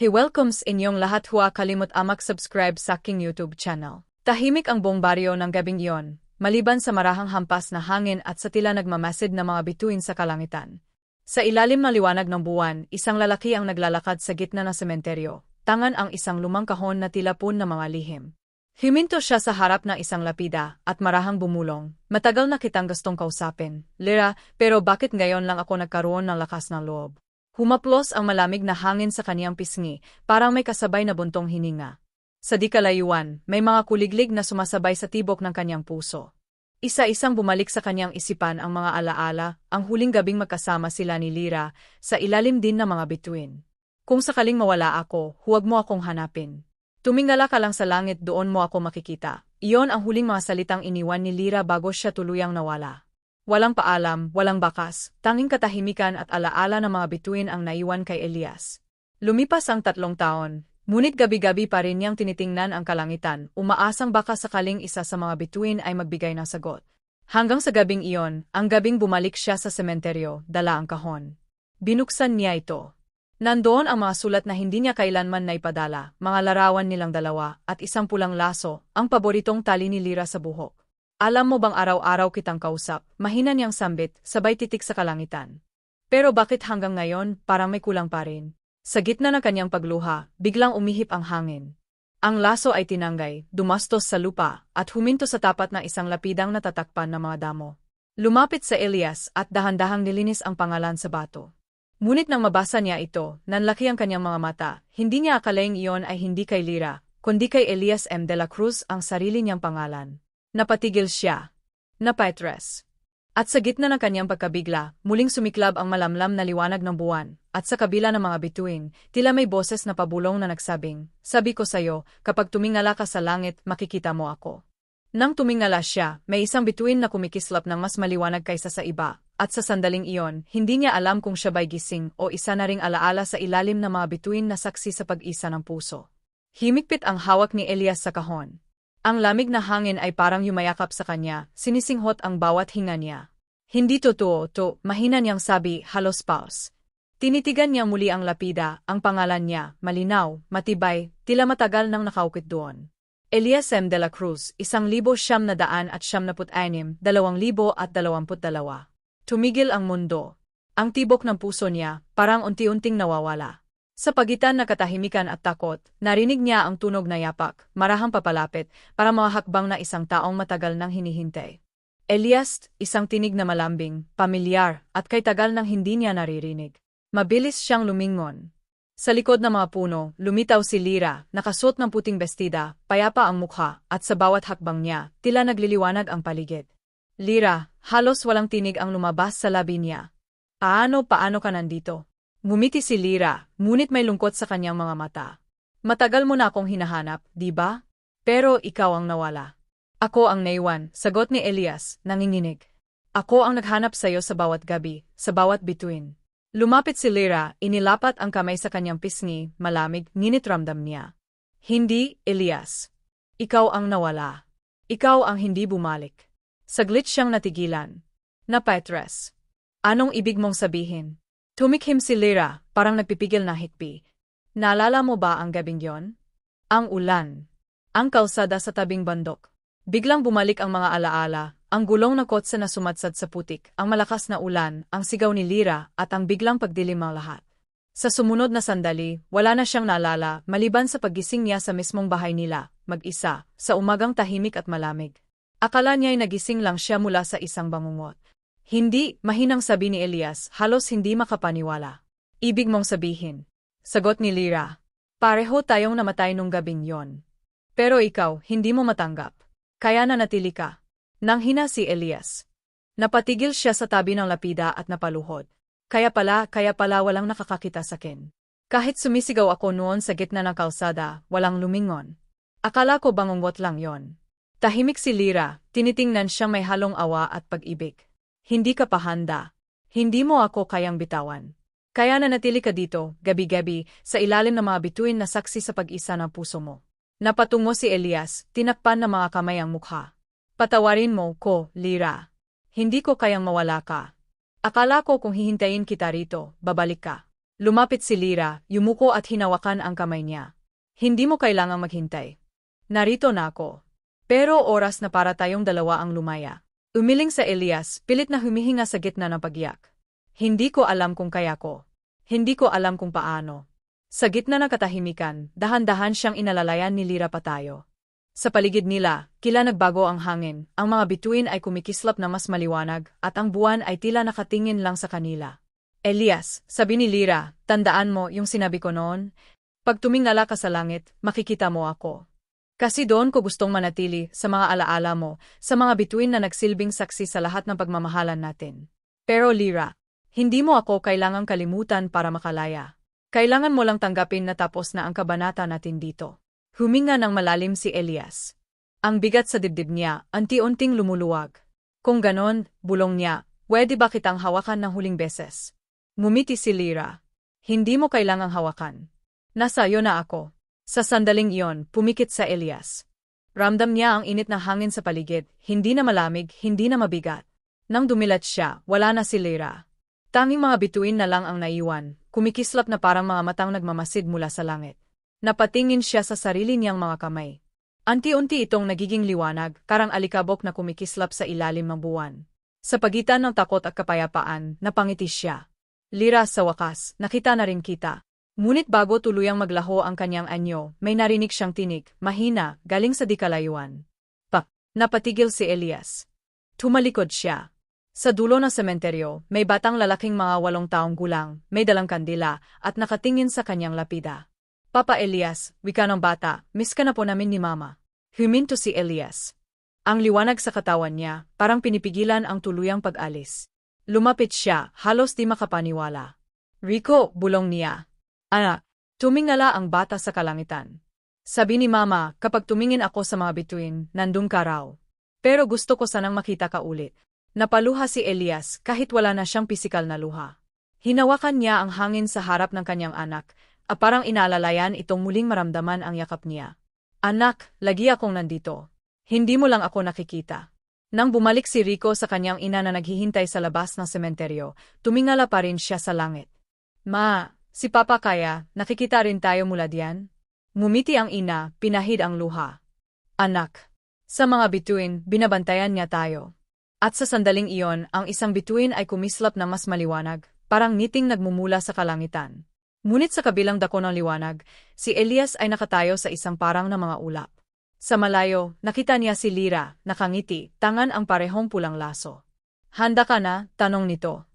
He welcomes inyong lahat huwa kalimut amak subscribe sa aking YouTube channel. Tahimik ang buong baryo ng gabing iyon, maliban sa marahang hampas na hangin at sa tila nagmamasid na mga bituin sa kalangitan. Sa ilalim ng liwanag ng buwan, isang lalaki ang naglalakad sa gitna ng sementeryo, tangan ang isang lumang kahon na tila pun na mga lihim. Himinto siya sa harap ng isang lapida at marahang bumulong. Matagal na kitang gustong kausapin, Lira, pero bakit ngayon lang ako nagkaroon ng lakas ng loob? Humaplos ang malamig na hangin sa kaniyang pisngi, parang may kasabay na buntong hininga. Sa di kalayuan, may mga kuliglig na sumasabay sa tibok ng kanyang puso. Isa-isang bumalik sa kanyang isipan ang mga alaala, ang huling gabing magkasama sila ni Lira, sa ilalim din ng mga bituin. Kung sakaling mawala ako, huwag mo akong hanapin. Tumingala ka lang sa langit doon mo ako makikita. Iyon ang huling mga salitang iniwan ni Lira bago siya tuluyang nawala. Walang paalam, walang bakas, tanging katahimikan at alaala ng mga bituin ang naiwan kay Elias. Lumipas ang tatlong taon, ngunit gabi-gabi pa rin niyang tinitingnan ang kalangitan, umaasang baka sakaling isa sa mga bituin ay magbigay ng sagot. Hanggang sa gabing iyon, ang gabing bumalik siya sa sementeryo, dala ang kahon. Binuksan niya ito. Nandoon ang mga sulat na hindi niya kailanman naipadala, mga larawan nilang dalawa, at isang pulang laso, ang paboritong tali ni Lira sa buhok. Alam mo bang araw-araw kitang kausap, mahina niyang sambit, sabay titik sa kalangitan. Pero bakit hanggang ngayon, parang may kulang pa rin? Sa gitna ng kanyang pagluha, biglang umihip ang hangin. Ang laso ay tinanggay, dumastos sa lupa, at huminto sa tapat ng isang lapidang natatakpan ng mga damo. Lumapit sa Elias at dahan-dahang nilinis ang pangalan sa bato. Ngunit nang mabasa niya ito, nanlaki ang kanyang mga mata, hindi niya akalaing iyon ay hindi kay Lira, kundi kay Elias M. de la Cruz ang sarili niyang pangalan. Napatigil siya. Napaitres. At sa gitna ng kanyang pagkabigla, muling sumiklab ang malamlam na liwanag ng buwan, at sa kabila ng mga bituin, tila may boses na pabulong na nagsabing, Sabi ko sa'yo, kapag tumingala ka sa langit, makikita mo ako. Nang tumingala siya, may isang bituin na kumikislap ng mas maliwanag kaysa sa iba, at sa sandaling iyon, hindi niya alam kung siya ba'y gising o isa na ring alaala sa ilalim ng mga bituin na saksi sa pag-isa ng puso. Himikpit ang hawak ni Elias sa kahon, ang lamig na hangin ay parang yumayakap sa kanya, sinisinghot ang bawat hinga niya. Hindi totoo to, mahina niyang sabi, halos paus. Tinitigan niya muli ang lapida, ang pangalan niya, malinaw, matibay, tila matagal nang nakaukit doon. Elias M. de la Cruz, isang libo siyam na daan at siyam na put-anim, dalawang libo at dalawamput dalawa. Tumigil ang mundo. Ang tibok ng puso niya, parang unti-unting nawawala. Sa pagitan ng katahimikan at takot, narinig niya ang tunog na yapak, marahang papalapit, para mga hakbang na isang taong matagal nang hinihintay. Elias, isang tinig na malambing, pamilyar, at kay tagal nang hindi niya naririnig. Mabilis siyang lumingon. Sa likod ng mga puno, lumitaw si Lira, nakasuot ng puting bestida, payapa ang mukha, at sa bawat hakbang niya, tila nagliliwanag ang paligid. Lira, halos walang tinig ang lumabas sa labi niya. Aano paano ka nandito? Ngumiti si Lira, ngunit may lungkot sa kanyang mga mata. Matagal mo na akong hinahanap, di ba? Pero ikaw ang nawala. Ako ang naiwan, sagot ni Elias, nanginginig. Ako ang naghanap sa iyo sa bawat gabi, sa bawat bituin. Lumapit si Lira, inilapat ang kamay sa kanyang pisngi, malamig, nginit ramdam niya. Hindi, Elias. Ikaw ang nawala. Ikaw ang hindi bumalik. Saglit siyang natigilan. Na Petres. Anong ibig mong sabihin? Tumikhim si Lira, parang nagpipigil na hikbi. Naalala mo ba ang gabing yon? Ang ulan. Ang kalsada sa tabing bandok. Biglang bumalik ang mga alaala, ang gulong na kotse na sumadsad sa putik, ang malakas na ulan, ang sigaw ni Lira, at ang biglang pagdilim ng lahat. Sa sumunod na sandali, wala na siyang naalala, maliban sa paggising niya sa mismong bahay nila, mag-isa, sa umagang tahimik at malamig. Akala niya'y nagising lang siya mula sa isang bangungot. Hindi, mahinang sabi ni Elias, halos hindi makapaniwala. Ibig mong sabihin. Sagot ni Lira. Pareho tayong namatay nung gabing yon. Pero ikaw, hindi mo matanggap. Kaya nanatili ka. Nang hina si Elias. Napatigil siya sa tabi ng lapida at napaluhod. Kaya pala, kaya pala walang nakakakita sa akin. Kahit sumisigaw ako noon sa gitna ng kalsada, walang lumingon. Akala ko bangungot lang yon. Tahimik si Lira, tinitingnan siyang may halong awa at pag-ibig. Hindi ka pa handa. Hindi mo ako kayang bitawan. Kaya nanatili ka dito, gabi-gabi, sa ilalim ng mga bituin na saksi sa pag-isa ng puso mo. Napatungo si Elias, tinakpan ng mga kamay ang mukha. Patawarin mo ko, Lira. Hindi ko kayang mawala ka. Akala ko kung hihintayin kita rito, babalik ka. Lumapit si Lira, yumuko at hinawakan ang kamay niya. Hindi mo kailangang maghintay. Narito na ako. Pero oras na para tayong dalawa ang lumaya. Umiling sa Elias, pilit na humihinga sa gitna ng pagyak. Hindi ko alam kung kaya ko. Hindi ko alam kung paano. Sa gitna ng katahimikan, dahan-dahan siyang inalalayan ni Lira Patayo. Sa paligid nila, kila nagbago ang hangin, ang mga bituin ay kumikislap na mas maliwanag, at ang buwan ay tila nakatingin lang sa kanila. Elias, sabi ni Lira, tandaan mo yung sinabi ko noon, pag tumingala ka sa langit, makikita mo ako. Kasi doon ko gustong manatili sa mga alaala mo, sa mga bituin na nagsilbing saksi sa lahat ng pagmamahalan natin. Pero Lira, hindi mo ako kailangang kalimutan para makalaya. Kailangan mo lang tanggapin na tapos na ang kabanata natin dito. Huminga ng malalim si Elias. Ang bigat sa dibdib niya, anti-unting lumuluwag. Kung ganon, bulong niya, pwede ba kitang hawakan ng huling beses? Ngumiti si Lira. Hindi mo kailangang hawakan. Nasa iyo na ako. Sa sandaling iyon, pumikit sa Elias. Ramdam niya ang init na hangin sa paligid, hindi na malamig, hindi na mabigat. Nang dumilat siya, wala na si Lira. Tanging mga bituin na lang ang naiwan, kumikislap na parang mga matang nagmamasid mula sa langit. Napatingin siya sa sarili niyang mga kamay. Anti-unti itong nagiging liwanag, karang alikabok na kumikislap sa ilalim ng buwan. Sa pagitan ng takot at kapayapaan, napangiti siya. Lira sa wakas, nakita na rin kita. Ngunit bago tuluyang maglaho ang kanyang anyo, may narinig siyang tinig, mahina, galing sa dikalayuan. Pa, napatigil si Elias. Tumalikod siya. Sa dulo ng sementeryo, may batang lalaking mga walong taong gulang, may dalang kandila, at nakatingin sa kanyang lapida. Papa Elias, wika ng bata, miss ka na po namin ni Mama. Huminto si Elias. Ang liwanag sa katawan niya, parang pinipigilan ang tuluyang pag-alis. Lumapit siya, halos di makapaniwala. Rico, bulong niya, Anak, tumingala ang bata sa kalangitan. Sabi ni Mama, kapag tumingin ako sa mga bituin, nandun ka raw. Pero gusto ko sanang makita ka ulit. Napaluha si Elias kahit wala na siyang pisikal na luha. Hinawakan niya ang hangin sa harap ng kanyang anak, a parang inaalalayan itong muling maramdaman ang yakap niya. Anak, lagi akong nandito. Hindi mo lang ako nakikita. Nang bumalik si Rico sa kanyang ina na naghihintay sa labas ng sementeryo, tumingala pa rin siya sa langit. Ma, Si Papa kaya, nakikita rin tayo mula diyan? Ngumiti ang ina, pinahid ang luha. Anak. Sa mga bituin, binabantayan niya tayo. At sa sandaling iyon, ang isang bituin ay kumislap na mas maliwanag, parang ngiting nagmumula sa kalangitan. Ngunit sa kabilang dako ng liwanag, si Elias ay nakatayo sa isang parang na mga ulap. Sa malayo, nakita niya si Lira, nakangiti, tangan ang parehong pulang laso. Handa ka na? Tanong nito.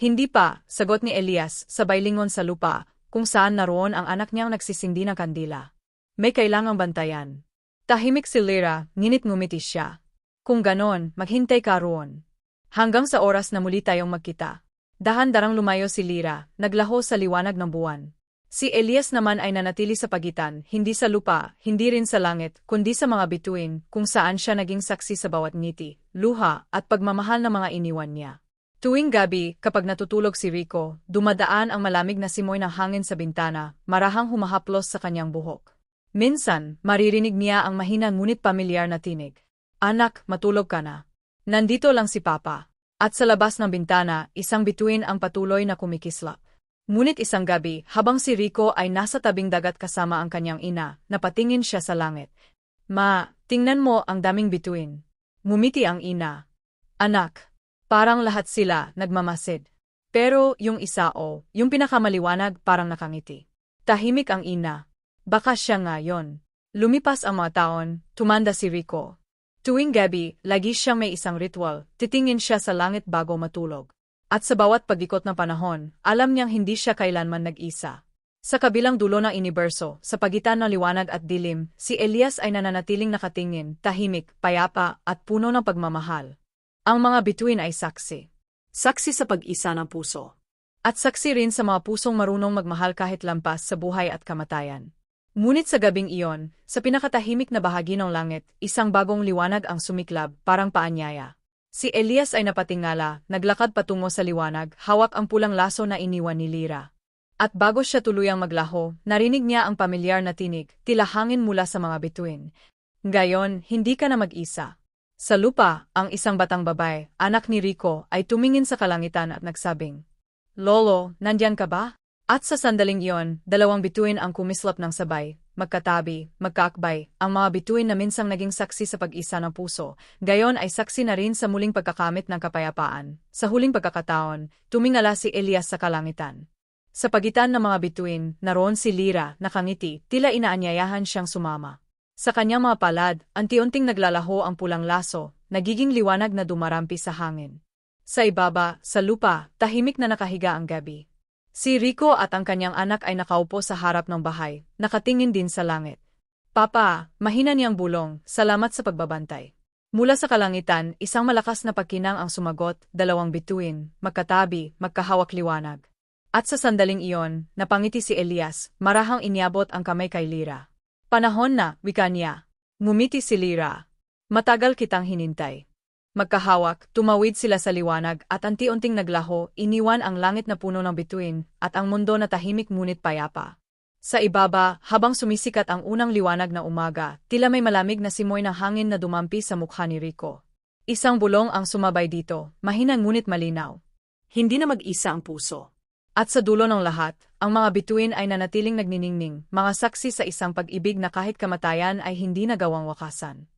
Hindi pa, sagot ni Elias, sabay lingon sa lupa, kung saan naroon ang anak niyang nagsisindi ng kandila. May kailangang bantayan. Tahimik si Lyra, nginit ngumiti siya. Kung ganon, maghintay ka roon. Hanggang sa oras na muli tayong magkita. Dahan-darang lumayo si Lyra, naglaho sa liwanag ng buwan. Si Elias naman ay nanatili sa pagitan, hindi sa lupa, hindi rin sa langit, kundi sa mga bituin, kung saan siya naging saksi sa bawat ngiti, luha, at pagmamahal ng mga iniwan niya. Tuwing gabi, kapag natutulog si Rico, dumadaan ang malamig na simoy ng hangin sa bintana, marahang humahaplos sa kanyang buhok. Minsan, maririnig niya ang mahina ngunit pamilyar na tinig. Anak, matulog ka na. Nandito lang si Papa. At sa labas ng bintana, isang bituin ang patuloy na kumikislap. Ngunit isang gabi, habang si Rico ay nasa tabing dagat kasama ang kanyang ina, napatingin siya sa langit. Ma, tingnan mo ang daming bituin. Mumiti ang ina. Anak, Parang lahat sila nagmamasid. Pero yung isa o, yung pinakamaliwanag parang nakangiti. Tahimik ang ina. Baka siya nga yon. Lumipas ang mga taon, tumanda si Rico. Tuwing gabi, lagi siyang may isang ritual, titingin siya sa langit bago matulog. At sa bawat pagikot ng panahon, alam niyang hindi siya kailanman nag-isa. Sa kabilang dulo ng universo, sa pagitan ng liwanag at dilim, si Elias ay nananatiling nakatingin, tahimik, payapa, at puno ng pagmamahal. Ang mga bituin ay saksi. Saksi sa pag-isa ng puso. At saksi rin sa mga pusong marunong magmahal kahit lampas sa buhay at kamatayan. Ngunit sa gabing iyon, sa pinakatahimik na bahagi ng langit, isang bagong liwanag ang sumiklab, parang paanyaya. Si Elias ay napatingala, naglakad patungo sa liwanag, hawak ang pulang laso na iniwan ni Lira. At bago siya tuluyang maglaho, narinig niya ang pamilyar na tinig, tila hangin mula sa mga bituin. Gayon, hindi ka na mag-isa. Sa lupa, ang isang batang babae, anak ni Rico, ay tumingin sa kalangitan at nagsabing, Lolo, nandyan ka ba? At sa sandaling iyon, dalawang bituin ang kumislap ng sabay, magkatabi, magkaakbay, ang mga bituin na minsang naging saksi sa pag-isa ng puso, gayon ay saksi na rin sa muling pagkakamit ng kapayapaan. Sa huling pagkakataon, tumingala si Elias sa kalangitan. Sa pagitan ng mga bituin, naroon si Lira, nakangiti, tila inaanyayahan siyang sumama. Sa kanyang mga palad, anti-unting naglalaho ang pulang laso, nagiging liwanag na dumarampi sa hangin. Sa ibaba, sa lupa, tahimik na nakahiga ang gabi. Si Rico at ang kanyang anak ay nakaupo sa harap ng bahay, nakatingin din sa langit. Papa, mahina niyang bulong, salamat sa pagbabantay. Mula sa kalangitan, isang malakas na pagkinang ang sumagot, dalawang bituin, magkatabi, magkahawak liwanag. At sa sandaling iyon, napangiti si Elias, marahang iniabot ang kamay kay Lira. Panahon na, wika niya. Ngumiti si Lira. Matagal kitang hinintay. Magkahawak, tumawid sila sa liwanag at anti-unting naglaho, iniwan ang langit na puno ng bituin at ang mundo na tahimik ngunit payapa. Sa ibaba, habang sumisikat ang unang liwanag na umaga, tila may malamig na simoy ng hangin na dumampi sa mukha ni Rico. Isang bulong ang sumabay dito, mahina ngunit malinaw. Hindi na mag-isa ang puso. At sa dulo ng lahat, ang mga bituin ay nanatiling nagniningning, mga saksi sa isang pag-ibig na kahit kamatayan ay hindi nagawang wakasan.